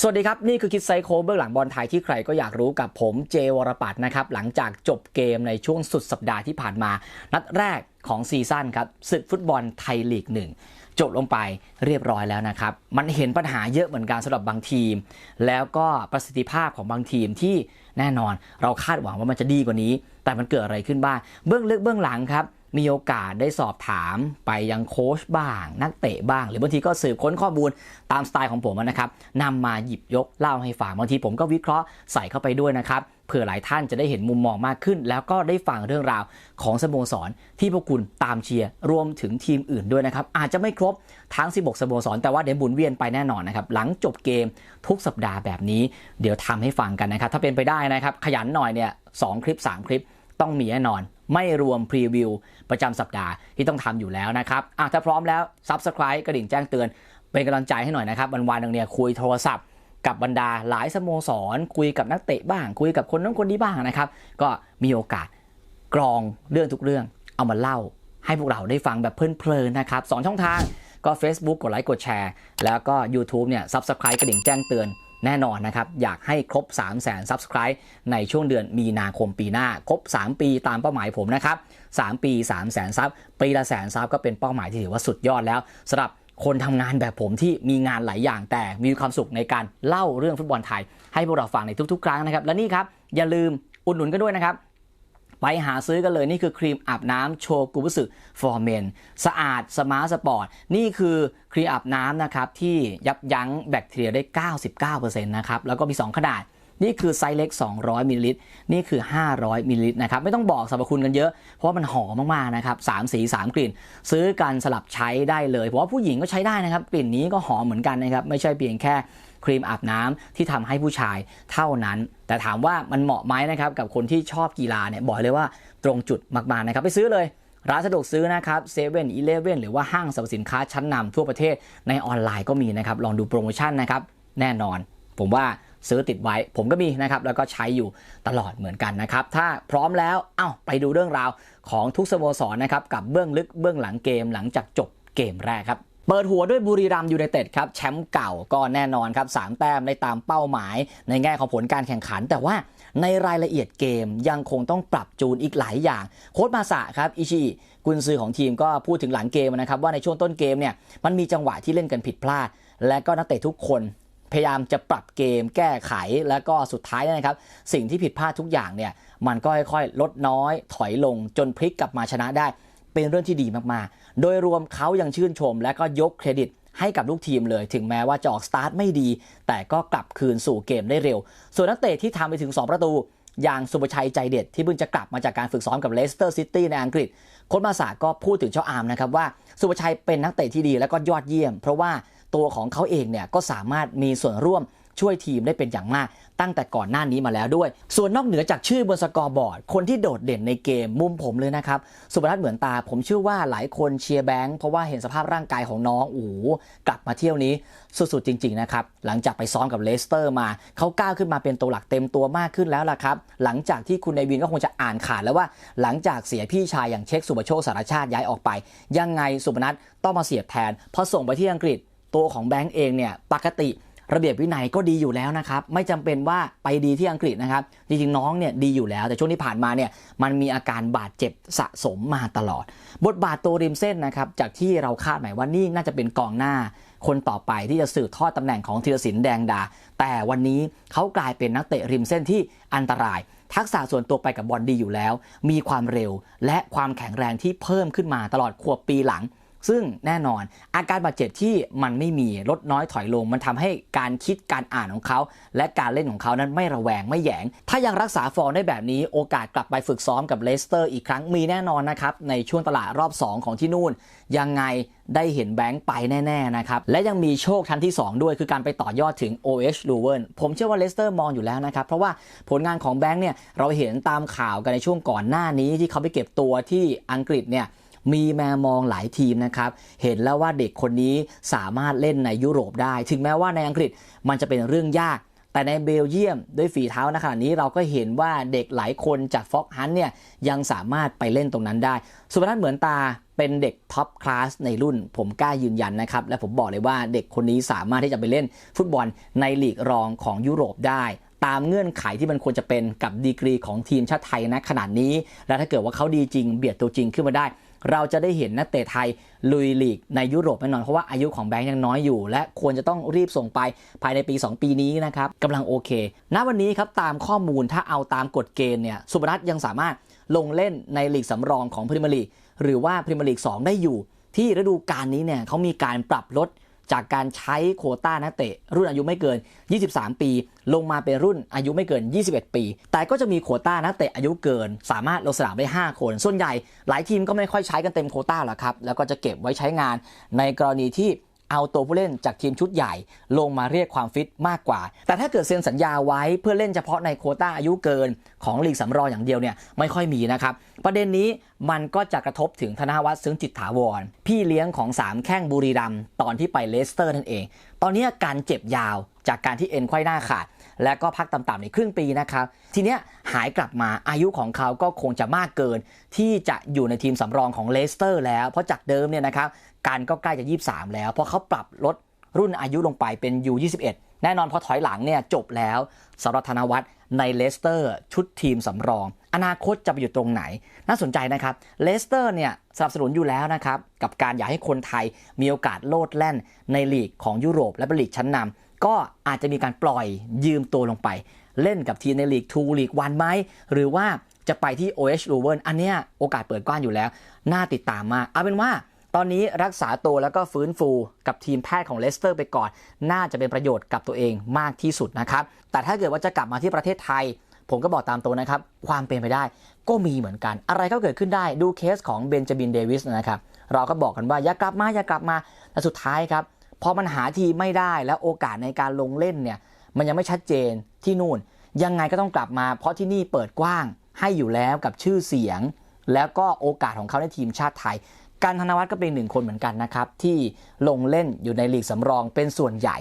สวัสดีครับ นี่คือคิดไซโคเบื้องหลังบอลไทยที่ใครก็อยากรู้กับผมเจวรปัตนะครับ หลังจากจบเกมในช่วงสุดสัปดาห์ที่ผ่านมา นัดแรกของซีซั่นครับศึกฟุตบอลไทยลีกหนึ่งจบลงไปเรียบร้อยแล้วนะครับ มันเห็นปัญหาเยอะเหมือนกันสำหรับบางทีม แล้วก็ประสิทธิภาพของบางทีมที่แน่นอน เราคาดหวังว่ามันจะดีกว่านี้ แต่มันเกิดอะไรขึ้นบ้างเบื้องลึกเบื้องหลังครับ มีโอกาสได้สอบถามไปยังโค้ชบ้าง นักเตะบ้าง หรือบางทีก็สืบค้นข้อมูลตามสไตล์ของผมนะครับนำมาหยิบยกเล่าให้ฟังบางทีผมก็วิเคราะห์ใส่เข้าไปด้วยนะครับเผื่อหลายท่านจะได้เห็นมุมมองมากขึ้น แล้วก็ได้ฟังเรื่องราวของสโมสร ที่พวกคุณตามเชียร์รวมถึงทีมอื่นด้วยนะครับ อาจจะไม่ครบทั้ง 16 สโมสร แต่ว่าเดี๋ยวบุนเวียนไปแน่นอนนะครับหลังจบเกมทุกสัปดาห์แบบนี้ เดี๋ยวทำให้ฟังกันนะครับ ถ้าเป็นไปได้นะครับ ขยันหน่อยเนี่ยสคลิป 3 คลิปต้องมีแน่นอน ไม่รวมพรีวิวประจำสัปดาห์ที่ต้องทำอยู่แล้วนะครับอะถ้าพร้อมแล้ว Subscribe กระดิ่งแจ้งเตือน เป็นกำลังใจให้หน่อยนะครับวันวันๆนึงเนี่ยคุยโทรศัพท์กับบรรดาหลายสโมสร คุยกับนักเตะบ้าง คุยกับคนนั้นคนนี้บ้างนะครับ ก็มีโอกาสกรองเรื่องทุกเรื่อง เอามาเล่าให้พวกเราได้ฟังแบบเพลินๆนะครับสองช่องทางก็ Facebook กดไลค์กดแชร์ แล้วก็ YouTube เนี่ย Subscribe กระดิ่งแจ้งเตือน แน่นอนนะครับ อยากให้ครบ 3 0 0 0 0 0 Subscribe ในช่วงเดือนมีนาคมปีหน้า ครบ 3 ปีตามเป้าหมายผมนะครับ 3 ปี 3 0 0 0 0 0ซับปีละแสนซับก็เป็นเป้าหมายที่ถือว่าสุดยอดแล้วสำหรับคนทำงานแบบผมที่มีงานหลายอย่างแต่มีความสุขในการเล่าเรื่องฟุตบอลไทย ให้พวกเราฟังในทุกๆ ครั้งนะครับ และนี่ครับอย่าลืมอุดหนุนกันด้วยนะครับ ไปหาซื้อกันเลยนี่คือครีมอาบน้ำโชกุบุสึฟอร์เมนสะอาดสมาร์ทสปอร์ต นี่คือครีมอาบน้ำนะครับ ที่ยับยั้งแบคทีเรียได้ 99%นะครับ แล้วก็มี 2 ขนาด นี่คือไซส์เล็ก 200มิลลิลิตรนี่คือ 500มิลลิลิตรนะครับ ไม่ต้องบอกสรรพคุณกันเยอะ เพราะว่ามันหอมมากๆนะครับสามสี3กลิ่น ซื้อกันสลับใช้ได้เลย เพราะว่าผู้หญิงก็ใช้ได้นะครับ กลิ่นนี้ก็หอมเหมือนกันนะครับ ไม่ใช่เพียงแค่ ครีมอาบน้ำที่ทำให้ผู้ชายเท่านั้น แต่ถามว่ามันเหมาะไหมนะครับกับคนที่ชอบกีฬาเนี่ยบอกเลยว่าตรงจุดมากๆนะครับไปซื้อเลยร้านสะดวกซื้อนะครับเซเว่นอีเลฟเว่นหรือว่าห้างสรรพสินค้าชั้นนำทั่วประเทศในออนไลน์ก็มีนะครับลองดูโปรโมชั่นนะครับแน่นอน ผมว่าซื้อติดไว้ ผมก็มีนะครับแล้วก็ใช้อยู่ตลอดเหมือนกันนะครับ ถ้าพร้อมแล้วเอ้าไปดูเรื่องราวของทุกสโมสรนะครับกับเบื้องลึกเบื้องหลังเกมหลังจากจบเกมแรกครับ เปิดหัวด้วยบุรีรัมยูไนเต็ดครับแชมป์เก่าก็แน่นอนครับสามแต้มได้ตามเป้าหมาย ในแง่ของผลการแข่งขัน แต่ว่าในรายละเอียดเกมยังคงต้องปรับจูนอีกหลายอย่าง โค้ชมาสะครับอิชิกุนซือของทีมก็พูดถึงหลังเกมนะครับว่าในช่วงต้นเกมเนี่ยมันมีจังหวะที่เล่นกันผิดพลาด และก็นักเตะทุกคนพยายามจะปรับเกมแก้ไขแล้วก็สุดท้ายนะครับ สิ่งที่ผิดพลาดทุกอย่างเนี่ยมันก็ค่อยๆ ลดน้อย ถอยลงจนพลิกกลับมาชนะได้ เป็นเรื่องที่ดีมากๆ โดยรวมเขายังชื่นชม และก็ยกเครดิตให้กับลูกทีมเลย ถึงแม้ว่าจะออกสตาร์ทไม่ดี แต่ก็กลับคืนสู่เกมได้เร็ว ส่วนนักเตะที่ทำไปถึง 2 ประตู อย่างสุภชัยใจเด็ดที่เพิ่งจะกลับมาจากการฝึกซ้อมกับเลสเตอร์ซิตี้ในอังกฤษโค้ชมาสาก็พูดถึงเจ้าอามนะครับว่าสุภชัยเป็นนักเตะที่ดีและก็ยอดเยี่ยม เพราะว่าตัวของเขาเองเนี่ยก็สามารถมีส่วนร่วม ช่วยทีมได้เป็นอย่างมาก ตั้งแต่ก่อนหน้านี้มาแล้วด้วย ส่วนนอกเหนือจากชื่อบนสกอร์บอร์ด คนที่โดดเด่นในเกมมุมผมเลยนะครับ สุพนัทเหมือนตา ผมเชื่อว่าหลายคนเชียร์แบงค์เพราะว่าเห็นสภาพร่างกายของน้องโอ้กลับมาเที่ยวนี้สุดๆจริง ๆ นะครับ หลังจากไปซ้อมกับเลสเตอร์มาเขาก้าวขึ้นมาเป็นตัวหลักเต็มตัวมากขึ้นแล้วล่ะครับหลังจากที่คุณในวินก็คงจะอ่านขาดแล้วว่า หลังจากเสียพี่ชายอย่างเช็คสุปโชคสารชาติย้ายออกไป ยังไงสุพนัทต้องมาเสียบแทนพอส่งไปที่อังกฤษตัวของแบงค์เองเนี่ยปกติ ระเบียบวินัยก็ดีอยู่แล้วนะครับ ไม่จำเป็นว่าไปดีที่อังกฤษนะครับ จริงๆน้องเนี่ยดีอยู่แล้ว แต่ช่วงที่ผ่านมาเนี่ยมันมีอาการบาดเจ็บสะสมมาตลอด บทบาทตัวริมเส้นนะครับ จากที่เราคาดหมายว่านี่น่าจะเป็นกองหน้า คนต่อไปที่จะสืบทอดตำแหน่งของธีรศิลป์แดงดา แต่วันนี้เขากลายเป็นนักเตะริมเส้นที่อันตราย ทักษะส่วนตัวไปกับบอลดีอยู่แล้ว มีความเร็วและความแข็งแรงที่เพิ่มขึ้นมาตลอดขวบปีหลัง ซึ่งแน่นอนอาการบาดเจ็บที่มันไม่มีลดน้อยถอยลง มันทำให้การคิดการอ่านของเขา และการเล่นของเขานั้นไม่ระแวงไม่แยง ถ้ายังรักษาฟอร์มได้แบบนี้ โอกาสกลับไปฝึกซ้อมกับเลสเตอร์อีกครั้งมีแน่นอนนะครับ ในช่วงตลาดรอบ 2 ของที่นู่น ยังไงได้เห็นแบงค์ไปแน่ ๆ นะครับ และยังมีโชคชั้นที่ 2 ด้วยคือการไปต่อยอดถึง OH l u v e r n ผมเชื่อว่าเลสเตอร์มองอยู่แล้วนะครับ เพราะว่าผลงานของแบงค์เนี่ยเราเห็นตามข่าวกันในช่วงก่อนหน้านี้ที่เขาไปเก็บตัวที่อังกฤษเนี่ย มีแมมองหลายทีมนะครับ เห็นแล้วว่าเด็กคนนี้สามารถเล่นในยุโรปได้ ถึงแม้ว่าในอังกฤษมันจะเป็นเรื่องยาก แต่ในเบลเยียมด้วยฝีเท้าณขณะนี้เราก็เห็นว่าเด็กหลายคนจากฟ็อกฮันเนี่ยยังสามารถไปเล่นตรงนั้นได้ สุพนัทเหมือนตาเป็นเด็กท็อปคลาสในรุ่น ผมกล้ายืนยันนะครับ และผมบอกเลยว่าเด็กคนนี้สามารถที่จะไปเล่นฟุตบอลในลีกรองของยุโรปได้ตามเงื่อนไขที่มันควรจะเป็นกับดีกรีของทีมชาติไทยนะขนาดนี้ และถ้าเกิดว่าเขาดีจริงเบียดตัวจริงขึ้นมาได้ เราจะได้เห็นนักเตะไทยลุยลีกในยุโรปแน่นอน เพราะว่าอายุของแบงค์ยังน้อยอยู่ และควรจะต้องรีบส่งไปภายในปี 2 ปีนี้นะครับกำลังโอเค ณวันนี้ครับตามข้อมูลถ้าเอาตามกฎเกณฑ์เนี่ยสุบรัตยังสามารถลงเล่นในลีกสำรองของพรีเมียร์ลีกหรือว่าพรีเมียร์ลีก2ได้อยู่ ที่ฤดูกาลนี้เนี่ยเขามีการปรับลด จากการใช้โควต้านักเตะ รุ่นอายุไม่เกิน 23 ปี ลงมาเป็นรุ่นอายุไม่เกิน 21 ปี แต่ก็จะมีโควต้านักเตะอายุเกิน สามารถลงสนามได้ 5 คน ส่วนใหญ่หลายทีมก็ไม่ค่อยใช้กันเต็มโควต้าหรอกครับ แล้วก็จะเก็บไว้ใช้งานในกรณีที่ เอาตัวผู้เล่นจากทีมชุดใหญ่ ลงมาเรียกความฟิตมากกว่า แต่ถ้าเกิดเซ็นสัญญาไว้เพื่อเล่นเฉพาะในโคต้าอายุเกินของลีกสำรองอย่างเดียวเนี่ยไม่ค่อยมีนะครับ ประเด็นนี้มันก็จะกระทบถึงธนวัฒน์ซึ้งจิตถาวร พี่เลี้ยงของ 3 แข้งบุรีรัมตอนที่ไปเลสเตอร์นั่นเอง ตอนนี้การเจ็บยาวจากการที่เอ็นไขว้หน้าขาด และก็พักต่ำๆในครึ่งปีนะครับ ทีเนี้ยหายกลับมาอายุของเขาก็คงจะมากเกิน ที่จะอยู่ในทีมสำรองของเลสเตอร์แล้ว เพราะจากเดิมเนี่ยนะครับการก็ใกล้จะ 23 แล้วเพราะเขาปรับลดรุ่นอายุลงไปเป็น U21 แน่นอนพอถอยหลังเนี่ยจบแล้วสำหรับธนวัฒน์ในเลสเตอร์ชุดทีมสำรอง อนาคตจะไปอยู่ตรงไหน น่าสนใจนะครับเลสเตอร์เนี่ยสนับสนุนอยู่แล้วนะครับ กับการอยากให้คนไทยมีโอกาสโลดแล่นในลีกของยุโรปและเป็นลีกชั้นนำ ก็อาจจะมีการปล่อยยืมตัวลงไป เล่นกับทีมในลีก2ลีก1ไหมหรือว่าจะไปที่ OH l u v e n อันเนี้ยโอกาสเปิดกว้างอยู่แล้ว น่าติดตามมากเอาเป็นว่าตอนนี้รักษาตัวแล้วก็ฟื้นฟูกับทีมแพทย์ของเลสเตอร์ไปก่อน น่าจะเป็นประโยชน์กับตัวเองมากที่สุดนะครับ แต่ถ้าเกิดว่าจะกลับมาที่ประเทศไทย ผมก็บอกตามตัวนะครับ ความเป็นไปได้ก็มีเหมือนกัน อะไรก็เกิดขึ้นได้ดูเคสของเบนจามินเดวิสนะครับ เราก็บอกกันว่าอย่ากลับมาอย่ากลับมาแต่สุดท้ายครับ พอมันหาทีไม่ได้แล้วโอกาสในการลงเล่นเนี่ย มันยังไม่ชัดเจนที่นู่น ยังไงก็ต้องกลับมา เพราะที่นี่เปิดกว้างให้อยู่แล้วกับชื่อเสียง แล้วก็โอกาสของเขาในทีมชาติไทย การธนวัฒน์ก็เป็นหนึ่งคนเหมือนกันนะครับ ที่ลงเล่นอยู่ในลีกสำรองเป็นส่วนใหญ่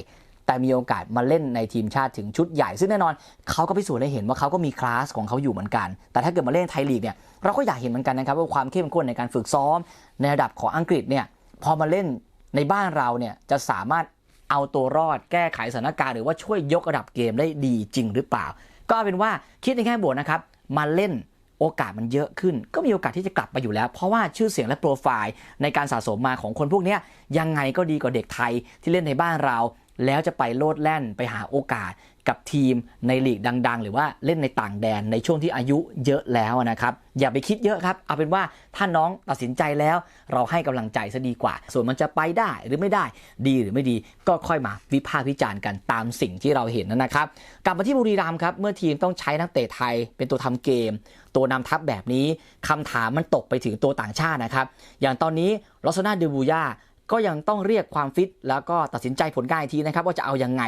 แต่มีโอกาสมาเล่นในทีมชาติถึงชุดใหญ่ ซึ่งแน่นอนเขาก็พิสูจน์ให้เห็นว่าเขาก็มีคลาสของเขาอยู่เหมือนกัน แต่ถ้าเกิดมาเล่นไทยลีกเนี่ยเราก็อยากเห็นเหมือนกันนะครับว่าความเข้มข้นในการฝึกซ้อม ในระดับของอังกฤษเนี่ยพอมาเล่น ในบ้านเราเนี่ยจะสามารถเอาตัวรอดแก้ไขสถานการณ์หรือว่าช่วยยกระดับเกมได้ดีจริงหรือเปล่า ก็เป็นว่าคิดในแง่บวกนะครับมาเล่นโอกาสมันเยอะขึ้น ก็มีโอกาสที่จะกลับไปอยู่แล้ว เพราะว่าชื่อเสียงและโปรไฟล์ในการสะสมมาของคนพวกนี้ยังไงก็ดีกว่าเด็กไทยที่เล่นในบ้านเรา แล้วจะไปโลดแล่นไปหาโอกาสกับทีมในลีกดัง ๆ หรือว่าเล่นในต่างแดนในช่วงที่อายุเยอะแล้วนะครับ อย่าไปคิดเยอะครับ เอาเป็นว่าถ้าน้องตัดสินใจแล้ว เราให้กำลังใจซะดีกว่า ส่วนมันจะไปได้หรือไม่ได้ดีหรือไม่ดี ก็ค่อยมาวิพากษ์วิจารณ์กันตามสิ่งที่เราเห็นนะครับ กลับมาที่บุรีรัมย์ครับเมื่อทีมต้องใช้นักเตะไทยเป็นตัวทำเกม ตัวนำทัพแบบนี้คำถามมันตกไปถึงตัวต่างชาตินะครับอย่างตอนนี้ลอสนาเดบูย่า ก็ยังต้องเรียกความฟิต แล้วก็ตัดสินใจผลการอีกทีนะครับ ว่าจะเอายังไง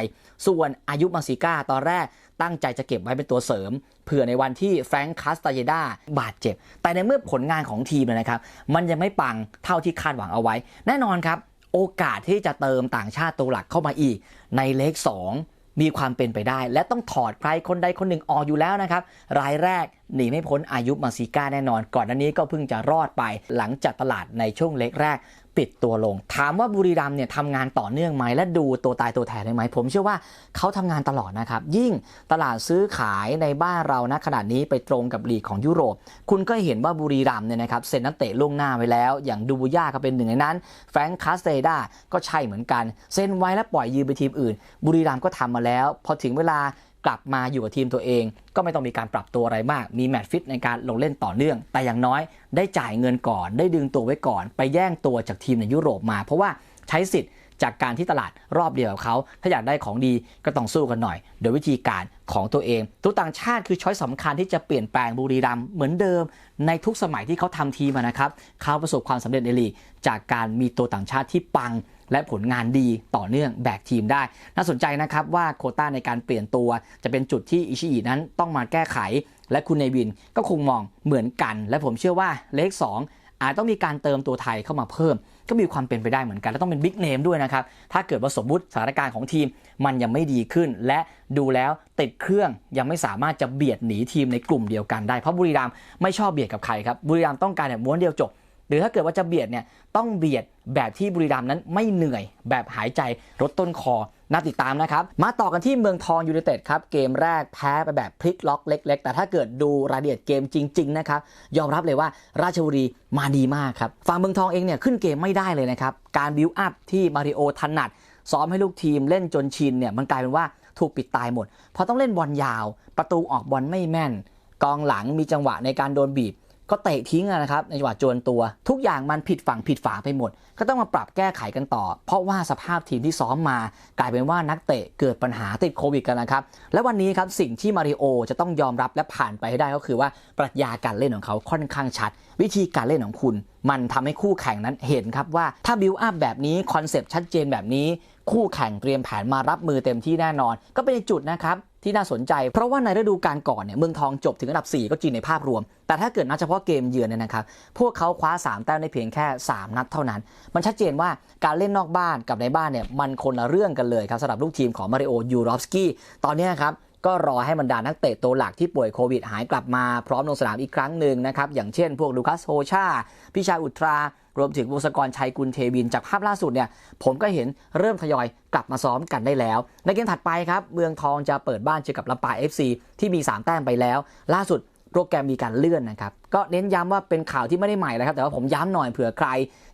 ส่วนอายุมาซิก้าตอนแรกตั้งใจจะเก็บไว้เป็นตัวเสริม เผื่อในวันที่แฟรงค์คาสตาเยดาบาดเจ็บ แต่ในเมื่อผลงานของทีมนยนะครับ มันยังไม่ปังเท่าที่คาดหวังเอาไว้ แน่นอนครับ โอกาสที่จะเติมต่างชาติตัวหลักเข้ามาอีก ในเลข 2 มีความเป็นไปได้ และต้องถอดใครคนใดคนหนึ่งออกอยู่แล้วนะครับรายแรกหนีไม่พ้นอายุมาซิก้าแน่นอน ก่อนหน้านี้ก็เพิ่งจะรอดไปหลังจากตลาดในช่วงเล็กแรก ปิดตัวลง ถามว่าบุรีรัมเนี่ยทำงานต่อเนื่องไหมและดูตัวตายตัวแทนได้ไหม ผมเชื่อว่าเขาทำงานตลอดนะครับ ยิ่งตลาดซื้อขายในบ้านเรานะขนาดนี้ไปตรงกับลีกของยุโรป คุณก็เห็นว่าบุรีรัมเนี่ยนะครับเซ็นนักเตะล่วงหน้าไว้แล้ว อย่างดูบูย่าก็เป็นหนึ่งในนั้นแฟรงค์คาสเตดาก็ใช่เหมือนกัน เซ็นไว้แล้วปล่อยยืมไปทีมอื่น บุรีรัมก็ทำมาแล้ว พอถึงเวลา กลับมาอยู่กับทีมตัวเอง ก็ไม่ต้องมีการปรับตัวอะไรมาก มีแมตช์ฟิตในการลงเล่นต่อเนื่อง แต่อย่างน้อยได้จ่ายเงินก่อน ได้ดึงตัวไว้ก่อน ไปแย่งตัวจากทีมในยุโรปมา เพราะว่าใช้สิทธิ์ จากการที่ตลาดรอบเดียวกับเขา ถ้าอยากได้ของดีก็ต้องสู้กันหน่อย โดยวิธีการของตัวเอง ตัวต่างชาติคือช้อยสำคัญที่จะเปลี่ยนแปลงบุรีรัมย์เหมือนเดิม ในทุกสมัยที่เขาทำทีมอะนะครับเขาประสบความสำเร็จในลีกจากการมีตัวต่างชาติที่ปังและผลงานดีต่อเนื่องแบกทีมได้ น่าสนใจนะครับว่าโคต้าในการเปลี่ยนตัวจะเป็นจุดที่อิชิอินั้นต้องมาแก้ไข และคุณเนวินก็คงมองเหมือนกัน และผมเชื่อว่าเลข2อาจต้องมีการเติมตัวไทยเข้ามาเพิ่ม ก็มีความเป็นไปได้เหมือนกัน และต้องเป็นบิ๊กเนมด้วยนะครับ ถ้าเกิดว่าสมมติสถานการณ์ของทีมมันยังไม่ดีขึ้น และดูแล้วติดเครื่องยังไม่สามารถจะเบียดหนีทีมในกลุ่มเดียวกันได้เพราะบุรีรัมย์ไม่ชอบเบียดกับใครครับบุรีรัมย์ต้องการแบบม้วนเดียวจบ หรือถ้าเกิดว่าจะเบียดเนี่ยต้องเบียดแบบที่บุรีรัมย์นั้นไม่เหนื่อย แบบหายใจลดต้นคอ น่าติดตามนะครับ มาต่อกันที่เมืองทองยูไนเต็ดครับ เกมแรกแพ้ไปแบบพลิกล็อกเล็ก ๆ แต่ถ้าเกิดดูรายละเอียดเกมจริง ๆ นะครับ ยอมรับเลยว่าราชบุรีมาดีมากครับ ฝั่งเมืองทองเองเนี่ยขึ้นเกมไม่ได้เลยนะครับ การบิวอัพที่มาริโอถนัด ซ้อมให้ลูกทีมเล่นจนชินเนี่ยมันกลายเป็นว่าถูกปิดตายหมดพราะต้องเล่นบอลยาว ประตูออกบอลไม่แม่น กองหลังมีจังหวะในการโดนบีบ ก็เตะทิ้งนะครับในจังหวะจวนตัว ทุกอย่างมันผิดฝั่งผิดฝาไปหมด ก็ต้องมาปรับแก้ไขกันต่อ เพราะว่าสภาพทีมที่ซ้อมมา กลายเป็นว่านักเตะเกิดปัญหาติดโควิดกันนะครับ และวันนี้ครับสิ่งที่มาริโอจะต้องยอมรับและผ่านไปให้ได้ก็คือว่าปรัชญาการเล่นของเขาค่อนข้างชัด วิธีการเล่นของคุณ มันทำให้คู่แข่งนั้นเห็นครับว่าถ้าบิวอัพแบบนี้คอนเซปต์ชัดเจนแบบนี้คู่แข่งเตรียมแผนมารับมือเต็มที่แน่นอน ก็เป็นจุดนะครับ ที่น่าสนใจ เพราะว่าในฤดูกาลก่อนเนี่ยเมืองทองจบถึงอันดับ 4 ก็จริงในภาพรวม แต่ถ้าเกิดนับเฉพาะเกมเยือนเนี่ยนะครับ พวกเขาคว้า 3 แต้มได้เพียงแค่ 3 นัดเท่านั้น มันชัดเจนว่าการเล่นนอกบ้านกับในบ้านเนี่ยมันคนละเรื่องกันเลยครับสำหรับลูกทีมของมาริโอยูรอฟสกี้ตอนนี้ครับก็รอให้บรรดานักเตะตัวหลักที่ป่วยโควิดหายกลับมาพร้อมลงสนามอีกครั้งหนึ่งนะครับอย่างเช่น พวกลูคัสโฮชาพิชาอุตรา รวมถึงวงศกรชัยกุลเทวิน จากภาพล่าสุดเนี่ยผมก็เห็นเริ่มทยอยกลับมาซ้อมกันได้แล้ว ในเกมถัดไปครับ เมืองทองจะเปิดบ้านเจอกับลำปาง FC ที่มี 3 แต้มไปแล้ว ล่าสุดโปรแกรมมีการเลื่อนนะครับ ก็เน้นย้ำว่าเป็นข่าวที่ไม่ได้ใหม่นะครับ แต่ว่าผมย้ำหน่อยเผื่อใคร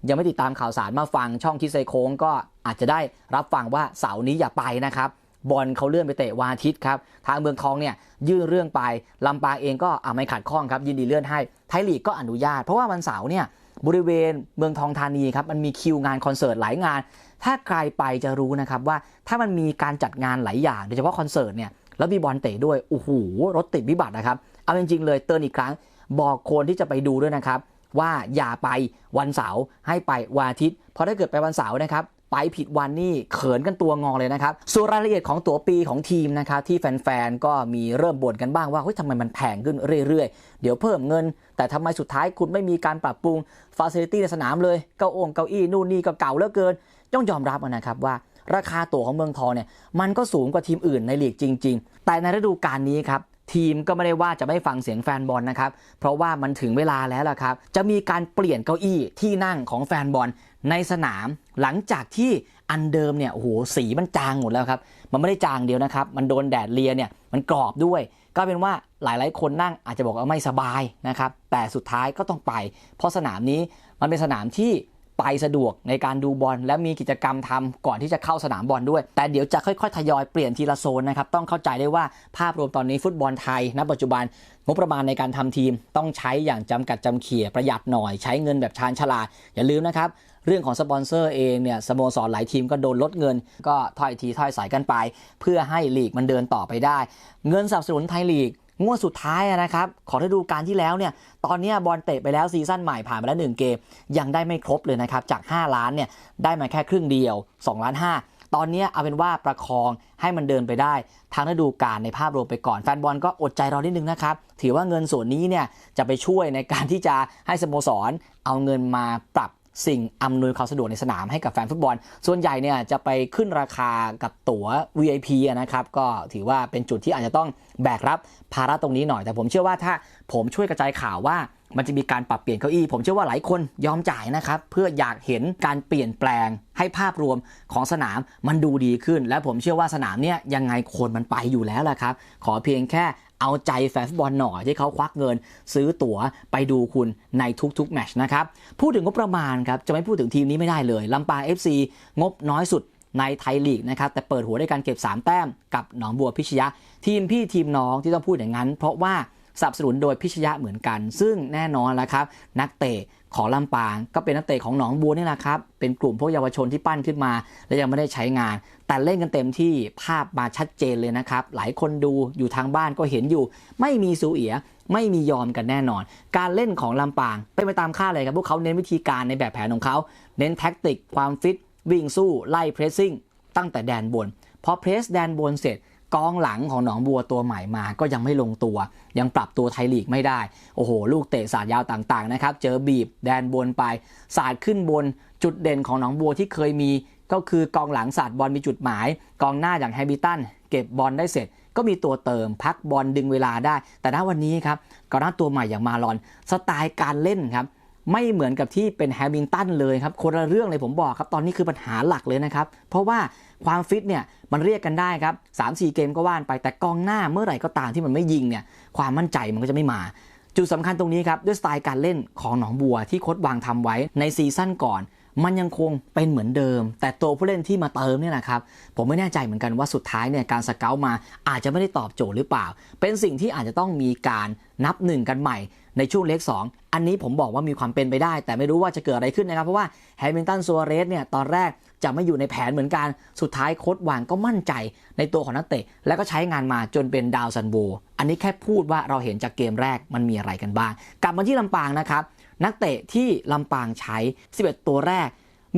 ยังไม่ติดตามข่าวสารมาฟังช่องคิดไซโค้งก็อาจจะได้รับฟังว่าเสาร์นี้อย่าไปนะครับบอลเขาเลื่อนไปเตะวันอาทิตย์ครับ ทางเมืองทองเนี่ยยื่นเรื่องไป ลำปางเองก็อ่าไม่ขัดข้องครับ ยินดีเลื่อนให้ ไทยลีกก็อนุญาต เพราะว่าวันเสาร์เนี่ย บริเวณเมืองทองธานีครับมันมีคิวงานคอนเสิร์ตหลายงาน ถ้าใครไปจะรู้นะครับว่าถ้ามันมีการจัดงานหลายอย่างโดยเฉพาะคอนเสิร์ตเนี่ยแล้วมีบอลเตะด้วยโอ้โหรถติดวิบัตินะครับเอาจริงๆเลยเตือนอีกครั้ง บอกคนที่จะไปดูด้วยนะครับ ว่าอย่าไปวันเสาร์ให้ไปวันอาทิตย์เพราะถ้าเกิดไปวันเสาร์นะครับ ไปผิดวันนี่เขินกันตัวงอเลยนะครับ ส่วนรายละเอียดของตั๋วปีของทีมนะครับที่แฟนๆ ก็มีเริ่มบ่นกันบ้างว่าเฮ้ยทำไมมันแพงขึ้นเรื่อยๆ เดี๋ยวเพิ่มเงิน แต่ทำไมสุดท้ายคุณไม่มีการปรับปรุงฟาซิลิตี้ในสนามเลย เก้าองเก้าอี้นู่นนี่ก็เก่าเหลือเกิน ต้องยอมรับนะครับว่าราคาตั๋วของเมืองทองเนี่ยมันก็สูงกว่าทีมอื่นในลีกจริง ๆ แต่ในฤดูกาลนี้ครับทีมก็ไม่ได้ว่าจะไม่ฟังเสียงแฟนบอลนะครับ เพราะว่ามันถึงเวลาแล้วล่ะครับ จะมีการเปลี่ยนเก้าอี้ที่นั่งของแฟนบอลในสนาม หลังจากที่อันเดิมเนี่ยโอ้โหสีมันจางหมดแล้วครับ มันไม่ได้จางเดียวนะครับ มันโดนแดดเลียเนี่ยมันกรอบด้วย ก็เป็นว่าหลายๆ คนนั่งอาจจะบอกว่าไม่สบายนะครับ แต่สุดท้ายก็ต้องไป เพราะสนามนี้มันเป็นสนามที่ไปสะดวกในการดูบอลและมีกิจกรรมทำก่อนที่จะเข้าสนามบอลด้วย แต่เดี๋ยวจะค่อยๆ ทยอยเปลี่ยนทีละโซนนะครับ ต้องเข้าใจได้ว่าภาพรวมตอนนี้ฟุตบอลไทยณปัจจุบันงบประมาณในการทำทีม ต้องใช้อย่างจำกัดจำเขี่ยประหยัดหน่อย ใช้เงินแบบชาญฉลาดอย่าลืมนะครับ เรื่องของสปอนเซอร์เองเนี่ยสโมสรหลายทีมก็โดนลดเงิน ก็ถ้อยทีถ้อยสายกันไป เพื่อให้ลีกมันเดินต่อไปได้ เงินสนับสนุนไทยลีกงวดสุดท้ายนะครับ ของฤดูกาลที่แล้วเนี่ย ตอนนี้บอลเตะไปแล้วซีซั่นใหม่ผ่านไปแล้ว 1 เกม ยังได้ไม่ครบเลยนะครับ จาก 5 ล้านเนี่ย ได้มาแค่ครึ่งเดียว2ล้าน5 ตอนนี้เอาเป็นว่าประคองให้มันเดินไปได้ทางฤดูกาลในภาพรวมไปก่อน แฟนบอลก็อดใจรอนิดนึงนะครับ ถือว่าเงินส่วนนี้เนี่ยจะไปช่วยในการที่จะให้สโมสร เอาเงินมาปรับ สิ่งอำนวยความสะดวกในสนามให้กับแฟนฟุตบอล ส่วนใหญ่เนี่ยจะไปขึ้นราคากับตั๋ว VIP นะครับก็ถือว่าเป็นจุดที่อาจจะต้องแบกรับภาระตรงนี้หน่อย แต่ผมเชื่อว่าถ้าผมช่วยกระจายข่าวว่ามันจะมีการปรับเปลี่ยนเก้าอี้ ผมเชื่อว่าหลายคนยอมจ่ายนะครับ เพื่ออยากเห็นการเปลี่ยนแปลงให้ภาพรวมของสนามมันดูดีขึ้น และผมเชื่อว่าสนามเนี่ยยังไงคนมันไปอยู่แล้วล่ะครับ ขอเพียงแค่ เอาใจแฟนฟุตบอลหน่อยที่เขาควักเงิน ซื้อตั๋วไปดูคุณในทุกๆแมชนะครับพูดถึงงบประมาณครับจะไม่พูดถึงทีมนี้ไม่ได้เลยลำปาง FC งบน้อยสุดในไทยลีกนะครับแต่เปิดหัวด้วยการเก็บ 3 แต้มกับหนองบัวพิชยะ ทีมพี่ทีมน้องที่ต้องพูดอย่างนั้น เพราะว่าสนับสนุนโดยพิชยะเหมือนกัน ซึ่งแน่นอนแล้วครับ นักเตะ ของลำปาง ก็เป็นนักเตะของหนองบัวนี่แหละครับ เป็นกลุ่มพวกเยาวชนที่ปั้นขึ้นมา และยังไม่ได้ใช้งาน แต่เล่นกันเต็มที่ภาพมาชัดเจนเลยนะครับ หลายคนดูอยู่ทางบ้านก็เห็นอยู่ ไม่มีสูเอียไม่มียอมกันแน่นอน การเล่นของลำปางเป็นไปตามคาดเลยครับพวกเขาเน้นวิธีการในแบบแผนของเขาเน้นแท็กติก ความฟิตวิ่งสู้ไล่เพรสซิ่งตั้งแต่แดนบนพอเพรสแดนบนเสร็จ กองหลังของหนองบัวตัวใหม่มาก็ยังไม่ลงตัว ยังปรับตัวไทยลีกไม่ได้ โอ้โห ลูกเตะสาดยาวต่างๆนะครับ เจอบีบแดนบนไป สาดขึ้นบนจุดเด่นของหนองบัวที่เคยมี ก็คือกองหลังสาดบอลมีจุดหมาย กองหน้าอย่างแฮบิตันเก็บบอลได้เสร็จ ก็มีตัวเติมพักบอลดึงเวลาได้ แต่ณวันนี้ครับกองหน้าตัวใหม่อย่างมาลอน สไตล์การเล่นครับ ไม่เหมือนกับที่เป็นแฮมิงตันเลยครับคนละเรื่องเลยผมบอกครับตอนนี้คือปัญหาหลักเลยนะครับเพราะว่าความฟิตเนี่ยมันเรียกกันได้ครับสามสี่เกมก็ว่านไปแต่กองหน้าเมื่อไหร่ก็ตามที่มันไม่ยิงเนี่ยความมั่นใจมันก็จะไม่มา จุดสำคัญตรงนี้ครับด้วยสไตล์การเล่นของหนองบัวที่โค้ดวางทำไว้ในซีซั่นก่อนมันยังคงเป็นเหมือนเดิม แต่ตัวผู้เล่นที่มาเติมเนี่ยนะครับ ผมไม่แน่ใจเหมือนกันว่าสุดท้ายเนี่ยการสเกลมาอาจจะไม่ได้ตอบโจทย์หรือเปล่า เป็นสิ่งที่อาจจะต้องมีการ นับหนึ่งกันใหม่ในช่วงเล็ก2อันนี้ผมบอกว่ามีความเป็นไปได้ แต่ไม่รู้ว่าจะเกิดอะไรขึ้นนะครับ เพราะว่าแฮมิลตันซัวเรสเนี่ยตอนแรกจะไม่อยู่ในแผนเหมือนกัน สุดท้ายโค้ดวางก็มั่นใจในตัวของนักเตะ แล้วก็ใช้งานมาจนเป็นดาวซันโบ อันนี้แค่พูดว่าเราเห็นจากเกมแรกมันมีอะไรกันบ้าง กลับมาที่ลำปางนะครับ นักเตะที่ลำปางใช้ 11 ตัวแรก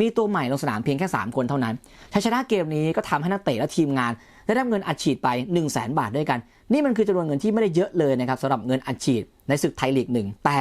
มีตัวใหม่ลงสนามเพียงแค่ 3 คนเท่านั้นชัยชนะเกมนี้ก็ทำให้นักเตะและทีมงาน ได้รับเงินอัดฉีดไป 1 0 0 0 0แบาทด้วยกัน นี่มันคือจำนวนเงินที่ไม่ได้เยอะเลยนะครับสำหรับเงินอัดฉีดในศึกไทยลีกหนึ่งแต่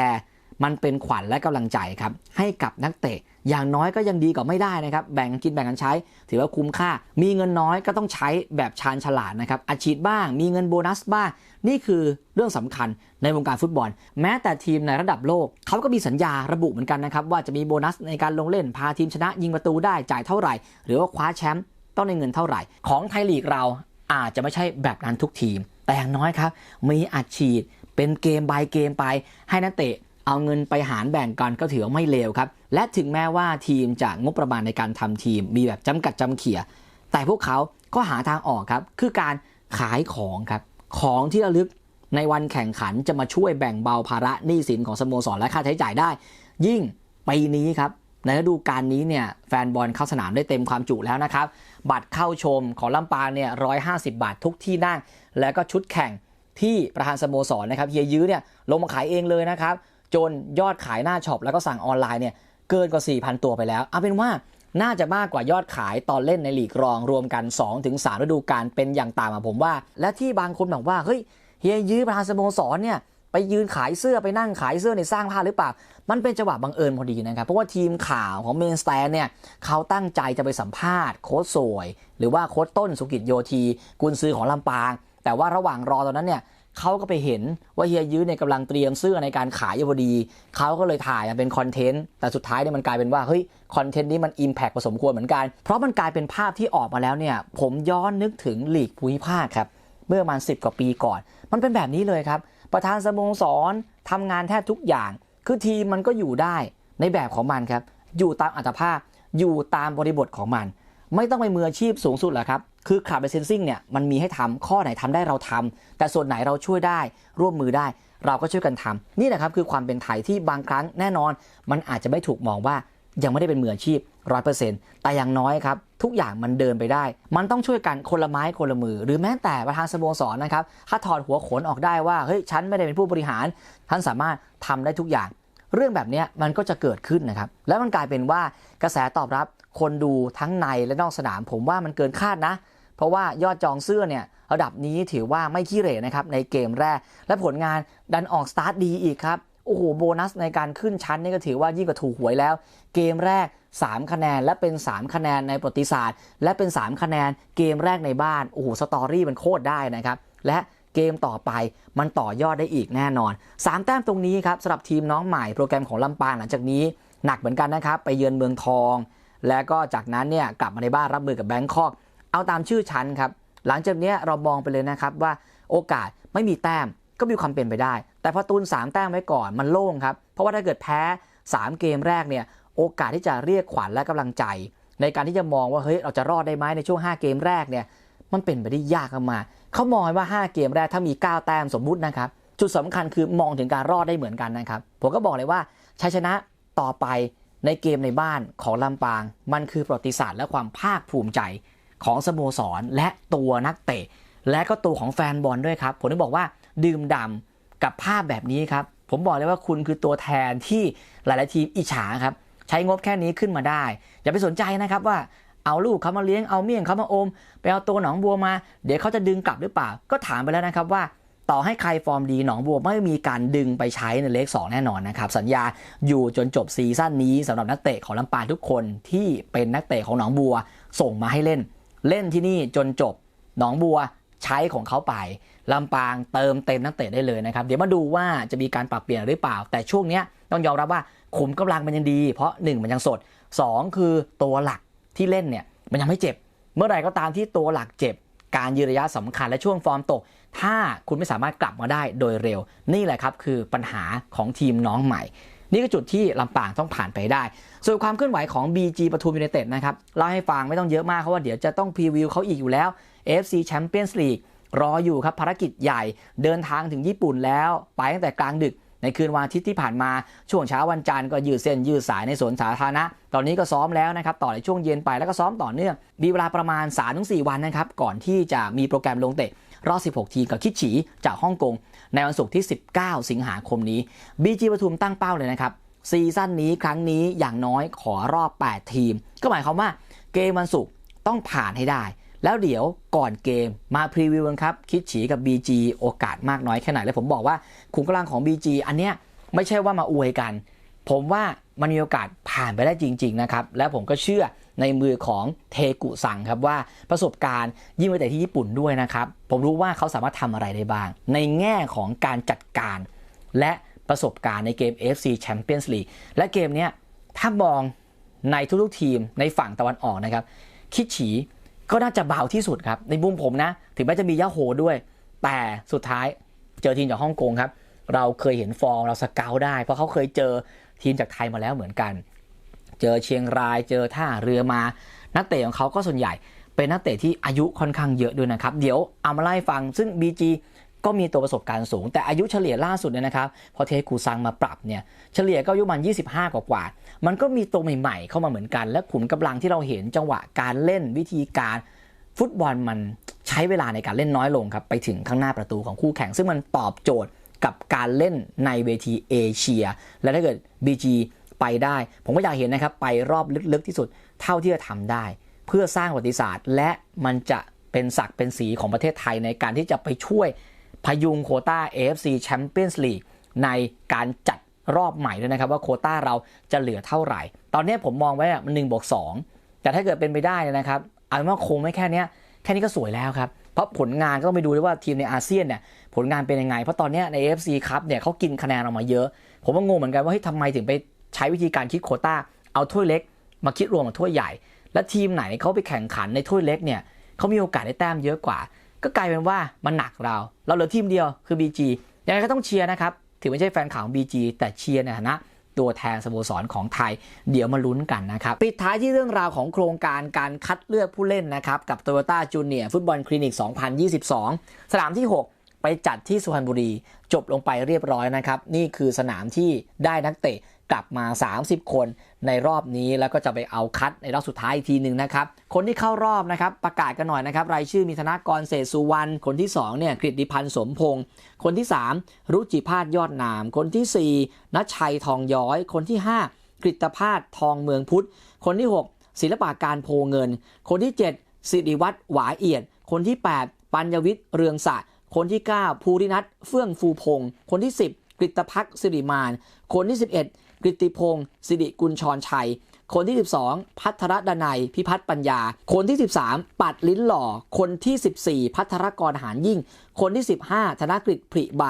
มันเป็นขวัญและกำลังใจครับให้กับนักเตะ อย่างน้อยก็ยังดีกว่าไม่ได้นะครับ แบ่งกินแบ่งกันใช้ ถือว่าคุ้มค่า มีเงินน้อยก็ต้องใช้แบบชาญฉลาดนะครับอัดฉีดบ้าง มีเงินโบนัสบ้าง นี่คือเรื่องสำคัญในวงการฟุตบอล แม้แต่ทีมในระดับโลก เขาก็มีสัญญาระบุเหมือนกันนะครับ ว่าจะมีโบนัสในการลงเล่นพาทีมชนะ ยิงประตูได้จ่ายเท่าไหร่ หรือว่าคว้าแชมป์ต้องในเงินเท่าไหร่ ของไทยลีกเราอาจจะไม่ใช่แบบนั้นทุกทีม แต่อย่างน้อยครับ มีอัดฉีดเป็นเกมบายเกมไป ให้นักเตะเอาเงินไปหารแบ่งกันก็ถือว่าไม่เลวครับ และถึงแม้ว่าทีมจะงบประมาณในการทำทีม มีแบบจำกัดจำเขี่ย แต่พวกเขาก็หาทางออกครับ คือการขายของครับ ของที่ระลึกในวันแข่งขันจะมาช่วยแบ่งเบาภาระหนี้สินของสโมสรและค่าใช้จ่ายได้ ยิ่งปีนี้ครับ ในฤดูกาลนี้เนี่ยแฟนบอลเข้าสนามได้เต็มความจุแล้วนะครับ บัตรเข้าชมของลำปางเนี่ยร้อยห้าสิบาททุกที่นั่ง แล้วก็ชุดแข่งที่ประธานสโมสรนะครับเฮียยื้อเนี่ยลงมาขายเองเลยนะครับ จนยอดขายหน้าช็อปแล้วก็สั่งออนไลน์เนี่ยเกินกว่า 4,000 ตัวไปแล้ว เอาเป็นว่าน่าจะมากกว่ายอดขายตอนเล่นในลีกรองรวมกัน 2-3ฤดูกาลเป็นอย่างต่ำผมว่า และที่บางคนบอกว่าเฮ้ยเฮียยื้อประธานสโมสรเนี่ย ไปยืนขายเสื้อไปนั่งขายเสื้อในสร้างภาพหรือเปล่า มันเป็นจังหวะบังเอิญพอดีนะครับ เพราะว่าทีมข่าวของเมนสแตนเนี่ยเขาตั้งใจจะไปสัมภาษณ์โค้ชสวย หรือว่าโค้ชต้นสุกิจโยธีกุนซือของลำปาง แต่ว่าระหว่างรอตอนนั้นเนี่ยเขาก็ไปเห็นว่าเฮียยื้อเนี่ยกำลังเตรียมเสื้อในการขายอยู่พอดี เขาก็เลยถ่ายมาเป็นคอนเทนต์ แต่สุดท้ายเนี่ยมันกลายเป็นว่า เฮ้ย คอนเทนต์นี้มันอิมแพกพอสมควรเหมือนกัน เพราะมันกลายเป็นภาพที่ออกมาแล้วเนี่ย ผมย้อนนึกถึงหลีกภูมิภาคครับ เมื่อประมาณ10กว่าปีก่อน มันเป็นแบบนี้เลยครับ ประธานสโมสรทำงานแทบทุกอย่าง คือทีมมันก็อยู่ได้ในแบบของมันครับ อยู่ตามอัตภาพ อยู่ตามบริบทของมัน ไม่ต้องไปมืออาชีพสูงสุดหรอกครับ คือขับไปเซนซิ่งเนี่ยมันมีให้ทำข้อไหนทำได้เราทำแต่ส่วนไหนเราช่วยได้ร่วมมือได้ เราก็ช่วยกันทำนี่แหละครับคือความเป็นไทยที่บางครั้งแน่นอน มันอาจจะไม่ถูกมองว่า ยังไม่ได้เป็นมืออาชีพร้อยเปอร์เซ็นต์แต่อย่างน้อยครับทุกอย่างมันเดินไปได้ มันต้องช่วยกันคนละไม้คนละมือ หรือแม้แต่ประธานสโมสรนะครับ ถ้าถอดหัวโขนออกได้ว่าเฮ้ยฉันไม่ได้เป็นผู้บริหาร ท่านสามารถทำได้ทุกอย่าง เรื่องแบบนี้มันก็จะเกิดขึ้นนะครับ แล้วมันกลายเป็นว่ากระแสตอบรับคนดูทั้งในและนอกสนาม ผมว่ามันเกินคาดนะ เพราะว่ายอดจองเสื้อเนี่ยระดับนี้ถือว่าไม่ขี้เหร่นะครับในเกมแรก และผลงานดันออกสตาร์ทดีอีกครับ โอ้โหโบนัสในการขึ้นชั้นนี่ก็ถือว่ายิ่งกว่าถูกหวยแล้ว เกมแรก 3 คะแนนและเป็น 3 คะแนนในประวัติศาสตร์ และเป็น 3 คะแนนเกมแรกในบ้านโอ้โหสตอรี่มันโคตรได้นะครับและเกมต่อไปมันต่อยอดได้อีกแน่นอน 3 แต้มตรงนี้ครับสำหรับทีมน้องใหม่โปรแกรมของลำปางหลังจากนี้ หนักเหมือนกันนะครับไปเยือนเมืองทอง แล้วก็จากนั้นเนี่ยกลับมาในบ้านรับมือกับแบงคอกเอาตามชื่อชั้นครับหลังจากนี้เรามองไปเลยนะครับว่าโอกาสไม่มีแต้ม ก็มีความเป็นไปได้ แต่พอตูน 3 แต้มไว้ก่อนมันโล่งครับ เพราะว่าถ้าเกิดแพ้ 3 เกมแรกเนี่ยโอกาสที่จะเรียกขวัญและกำลังใจ ในการที่จะมองว่าเฮ้ยเราจะรอดได้ไหมในช่วง 5 เกมแรกเนี่ยมันเป็นไปได้ยากมากเขามองว่า 5 เกมแรกถ้ามี 9 แต้มสมมุตินะครับจุดสำคัญคือมองถึงการรอดได้เหมือนกันนะครับผมก็บอกเลยว่าชัยชนะต่อไปในเกมในบ้านของลำปาง มันคือประวัติศาสตร์และความภาคภูมิใจของสโมสร และตัวนักเตะ และก็ตัวของแฟนบอลด้วยครับ ผมต้องบอกว่า ดื่มด่ำกับภาพแบบนี้ครับ ผมบอกเลยว่าคุณคือตัวแทนที่หลาย ๆ ทีมอิจฉาครับ ใช้งบแค่นี้ขึ้นมาได้ อย่าไปสนใจนะครับว่าเอาลูกเขามาเลี้ยงเอาเมี่ยงเขามาอม ไปเอาตัวหนองบัวมา เดี๋ยวเขาจะดึงกลับหรือเปล่า ก็ถามไปแล้วนะครับว่า ต่อให้ใครฟอร์มดีหนองบัวไม่มีการดึงไปใช้ในเลข2แน่นอนนะครับ สัญญาอยู่จนจบซีซั่นนี้สำหรับนักเตะของลำปางทุกคนที่เป็นนักเตะของหนองบัวส่งมาให้เล่น เล่นที่นี่จนจบหนองบัวใช้ของเขาไป ลำปางเติมเต็มนักเตะได้เลยนะครับ เดี๋ยวมาดูว่าจะมีการปรับเปลี่ยนหรือเปล่า แต่ช่วงนี้ต้องยอมรับว่าขุมกำลังมันยังดี เพราะ 1 มันยังสด 2 คือตัวหลักที่เล่นเนี่ยมันยังไม่เจ็บ เมื่อไหร่ก็ตามที่ตัวหลักเจ็บ การยืนระยะสำคัญและช่วงฟอร์มตก ถ้าคุณไม่สามารถกลับมาได้โดยเร็ว นี่แหละครับคือปัญหาของทีมน้องใหม่ นี่คือจุดที่ลำปางต้องผ่านไปได้ ส่วนความเคลื่อนไหวของ BG ปทุมยูไนเต็ดนะครับเล่าให้ฟังไม่ต้องเยอะมากเพราะว่าเดี๋ยวจะต้องพรีวิวเขาอีกอยู่แล้ว AFC Champions League รออยู่ครับภารกิจใหญ่เดินทางถึงญี่ปุ่นแล้ว ไปตั้งแต่กลางดึกในคืนวันอาทิตย์ที่ผ่านมาช่วงเช้าวันจันทร์ก็ยืดเส้นยืดสายในสวนสาธารณะ ตอนนี้ก็ซ้อมแล้วนะครับต่อในช่วงเย็นไปแล้วก็ซ้อมต่อเนื่อง มีเวลาประมาณ 3-4 วันนะครับก่อนที่จะมีโปรแกรมลงเตะรอบ 16 ทีมกับคิดฉีจากฮ่องกง ในวันศุกร์ที่ 19 สิงหาคมนี้ BG ปทุมตั้งเป้าเลยนะครับซีซั่นนี้ครั้งนี้อย่างน้อยขอรอบ 8 ทีม ก็หมายความว่าเกมวันศุกร์ต้องผ่านให้ได้ แล้วเดี๋ยวก่อนเกมมาพรีวิวกันครับ คิดฉีกับ BG โอกาสมากน้อยแค่ไหน แล้วผมบอกว่าขุมกำลังของ BG อันเนี้ยไม่ใช่ว่ามาอวยกัน ผมว่ามันมีโอกาสผ่านไปได้จริง ๆ นะครับ และผมก็เชื่อในมือของเทกุสังครับว่าประสบการณ์ยิ่งไปแต่ที่ญี่ปุ่นด้วยนะครับ ผมรู้ว่าเขาสามารถทำอะไรได้บ้าง ในแง่ของการจัดการ และประสบการณ์ในเกม FC Champions League และเกมเนี้ยถ้ามองในทุกๆทีมในฝั่งตะวันออกนะครับ คิดฉี ก็น่าจะเบาที่สุดครับ ในมุมผมนะ ถึงแม้จะมียะโฮด้วย แต่สุดท้ายเจอทีมจากฮ่องกงครับ เราเคยเห็นฟอร์มเราสเกลได้ เพราะเขาเคยเจอทีมจากไทยมาแล้วเหมือนกัน เจอเชียงรายเจอท่าเรือมา นักเตะของเขาก็ส่วนใหญ่ เป็นนักเตะที่อายุค่อนข้างเยอะด้วยนะครับ เดี๋ยวเอามาไล่ฟังซึ่ง BG ก็มีตัวประสบการณ์สูง แต่อายุเฉลี่ยล่าสุดเนี่ยนะครับ พอเทคูซังมาปรับเนี่ยเฉลี่ยก็อายุมัน 25 กว่ากว่า มันก็มีตัวใหม่ๆ เข้ามาเหมือนกัน และขุมกำลังที่เราเห็นจังหวะการเล่นวิธีการฟุตบอลมันใช้เวลาในการเล่นน้อยลงครับไปถึงข้างหน้าประตูของคู่แข่ง ซึ่งมันตอบโจทย์กับการเล่นในเวทีเอเชีย และถ้าเกิด BG ไปได้ ผมก็อยากเห็นนะครับ ไปรอบลึกๆที่สุดเท่าที่จะทำได้ เพื่อสร้างประวัติศาสตร์ และมันจะเป็นศักดิ์เป็นสีของประเทศไทยในการที่จะไปช่วยพยุงโคต้า AFC Champions League ในการจัด รอบใหม่ด้วยนะครับว่าโคต้าเราจะเหลือเท่าไหร่ ตอนนี้ผมมองไว้อะมันหนึ่งบวกสองแต่ถ้าเกิดเป็นไปได้นะครับเอาเป็นว่าคงไม่แค่นี้แค่นี้ก็สวยแล้วครับเพราะผลงานก็ต้องไปดูด้วยว่าทีมในอาเซียนเนี่ยผลงานเป็นยังไง เพราะตอนนี้ใน AFC ครับเนี่ยเขากินคะแนนออกมาเยอะ ผมก็งงเหมือนกันว่าเฮ้ยทำไมถึงไปใช้วิธีการคิดโคต้าเอาถ้วยเล็ก มาคิดรวมกับถ้วยใหญ่ และทีมไหนเขาไปแข่งขันในถ้วยเล็กเนี่ยเขามีโอกาสได้แต้มเยอะกว่า ก็กลายเป็นว่ามันหนักเรา เราเหลือทีมเดียวคือ BG ยังไงก็ต้องเชียร์นะครับ ถึงไม่ใช่แฟนข่าวของ BG แต่เชียร์ในฐานะตัวแทนสโมสรของไทย เดี๋ยวมาลุ้นกันนะครับ ปิดท้ายที่เรื่องราวของโครงการการคัดเลือกผู้เล่นนะครับ กับ Toyota Junior ฟุตบอลคลินิก 2022 สนามที่ 6 ไปจัดที่สุพรรณบุรี จบลงไปเรียบร้อยนะครับ นี่คือสนามที่ได้นักเตะ กลับมา 30 คนในรอบนี้แล้วก็จะไปเอาคัดในรอบสุดท้ายอีกทีหนึ่งนะครับ คนที่เข้ารอบนะครับประกาศกันหน่อยนะครับ รายชื่อมีธนากรเศรษฐสุวรรณ คนที่2เนี่ยกฤติพันธ์สมพงศ์คนที่ 3 รุจิพาสยอดนาม คนที่4นัชชัยทองย้อย คนที่ 5 กฤตภาสทองเมืองพุทธ คนที่ 6 ศิลปาการโพเงิน คนที่ 7 สิริวัตรหวาเอียด คนที่ 8 ปัญญวิทย์เรืองสะคนที่ 9 ภูรินัทเฟื่องฟูพงศ์คนที่ 10 กฤตพักสิริมาน คนที่ 11กฤติพงศ์สิริกุลชรชัย คนที่ 12 พัทรดนัย พิพัฒน์ปัญญา คนที่ 13 ปัดลิ้นหล่อ คนที่ 14 พัทรกรหารยิ่ง คนที่ 15 ธนกฤษผริใบ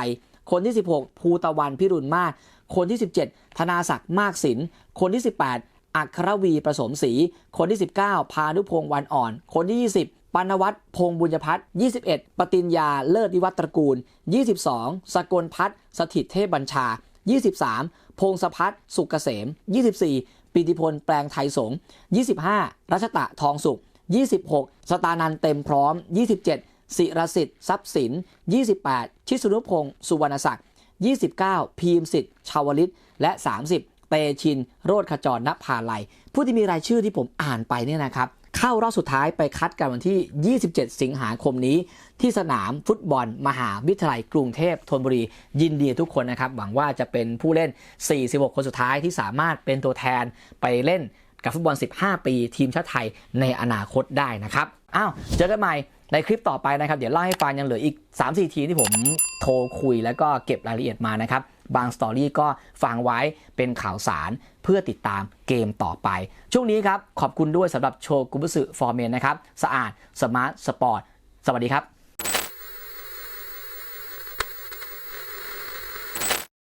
คนที่ 16 ภูตะวันพิรุณมาศคนที่ 17 ธนาศักดิ์มากศิลคนที่ 18อัครวีประสมศรี คนที่ 19 พานุพงศ์วันอ่อน คนที่ 20 ปานวัฒน์พงบุญพัฒน์21 ปติญญาเลิศวิวัตรกูล 22 สกลพัฒน์สถิตเทพบัญชา 23 พงศพัฒน์สุกเกษม 24 ปิติพลแปลงไทยสง 25 รัชตะทองสุข 26 สตานันเต็มพร้อม 27 ศิรสิทธิ์ทรัพย์สิน 28 ชิสุนุพงศ์สุวรรณศักดิ์ 29 พีมสิทธิ์ชาวลิต และ 30 เตชิน โรดขจรณภาลัย ผู้ที่มีรายชื่อที่ผมอ่านไปเนี่ยนะครับ เข้ารอบสุดท้ายไปคัดกันวันที่ 27 สิงหาคมนี้ ที่สนามฟุตบอล มหาวิทยาลัยกรุงเทพธนบุรี ยินดีทุกคนนะครับ หวังว่าจะเป็นผู้เล่น 46 คนสุดท้ายที่สามารถเป็นตัวแทนไปเล่นกับฟุตบอล 15 ปี ทีมชาติไทยในอนาคตได้นะครับอ้าวเจอกันใหม่ในคลิปต่อไปนะครับ เดี๋ยวเล่าให้ฟังยังเหลืออีก 3-4 ทีมที่ผมโทรคุยแล้วก็เก็บรายละเอียดมานะครับ บางสตอรี่ก็ฟังไว้เป็นข่าวสาร เพื่อติดตามเกมต่อไป ช่วงนี้ครับ ขอบคุณด้วยสำหรับโชว์กุบุสึฟอร์เมนนะครับ สะอาด สมาร์ท สปอร์ต สวัสดีครับ